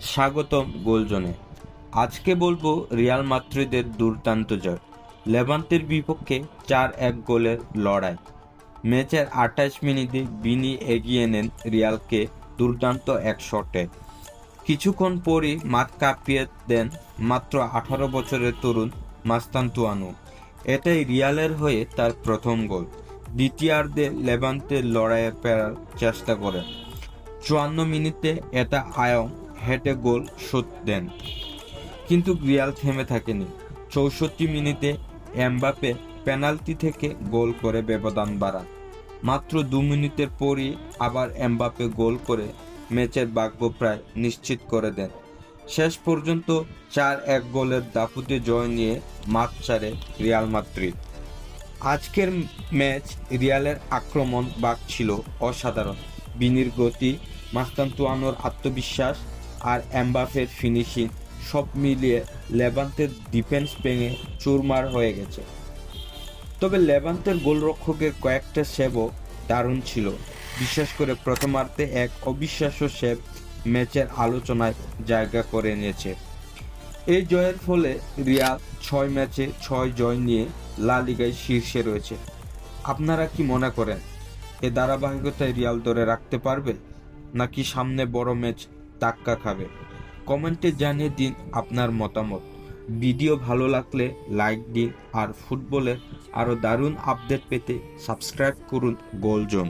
স্বাগতম গোলজনে। আজকে বলব রিয়াল মাদ্রিদের দুর্দান্ত জয়। লেভান্তের বিপক্ষে চার এক গোলের লড়াই। ম্যাচের আঠাশ মিনিটে বিনি এগিয়ে নেন রিয়ালকে দুর্দান্ত এক শটে। কিছুক্ষণ পরই মাঠ কাঁপিয়ে দেন মাত্র আঠারো বছরের তরুণ মাস্তান্তুয়ানু। এটাই রিয়ালের হয়ে তার প্রথম গোল। দ্বিতীয়ার্ধে লেভান্তের লড়াইয়ে ফেরার চেষ্টা করেন। চুয়ান্ন মিনিটে এটা আয়ং হেডে গোল শোধ দেন। কিন্তু রিয়াল থেমে থাকেনি। চৌষট্টি মিনিটে এমবাপে পেনাল্টি থেকে গোল করে ব্যবধান বাড়ান। মাত্র দু মিনিটের পরই আবার এমবাপে গোল করে ম্যাচের ভাগ্য প্রায় নিশ্চিত করে দেন। শেষ পর্যন্ত চার এক গোলের দাপুতে জয় নিয়ে মাঠ ছাড়ে রিয়াল মাদ্রিদ। আজকের ম্যাচ রিয়ালের আক্রমণ বাঘ ছিল অসাধারণ। বিনির গতি মাস্তান্তুয়ানোর আত্মবিশ্বাস আর এমবাফের ফিনিশিং সব মিলিয়ে লেভান্তের ডিফেন্স ভেঙে চুরমার হয়ে গেছে। তবে লেভান্তের গোলরক্ষকের কয়েকটা সেভও দারুণ ছিল। বিশেষ করে প্রথমার্ধে এক অবিশ্বাস্য সেভ ম্যাচের আলোচনায় জায়গা করে নিয়েছে। এই জয়ের ফলে রিয়াল ছয় ম্যাচে ছয় জয় নিয়ে লা লিগায় শীর্ষে রয়েছে। আপনারা কি মনে করেন, এ ধারাবাহিকতায় রিয়াল ধরে রাখতে পারবে, নাকি সামনে বড় ম্যাচ ধাক্কা খাবে। কমেন্টে জানিয়ে দিন আপনার মতামত। ভিডিও ভালো লাগলে লাইক দিন আর ফুটবলের আরও দারুণ আপডেট পেতে সাবস্ক্রাইব করুন গোলজোন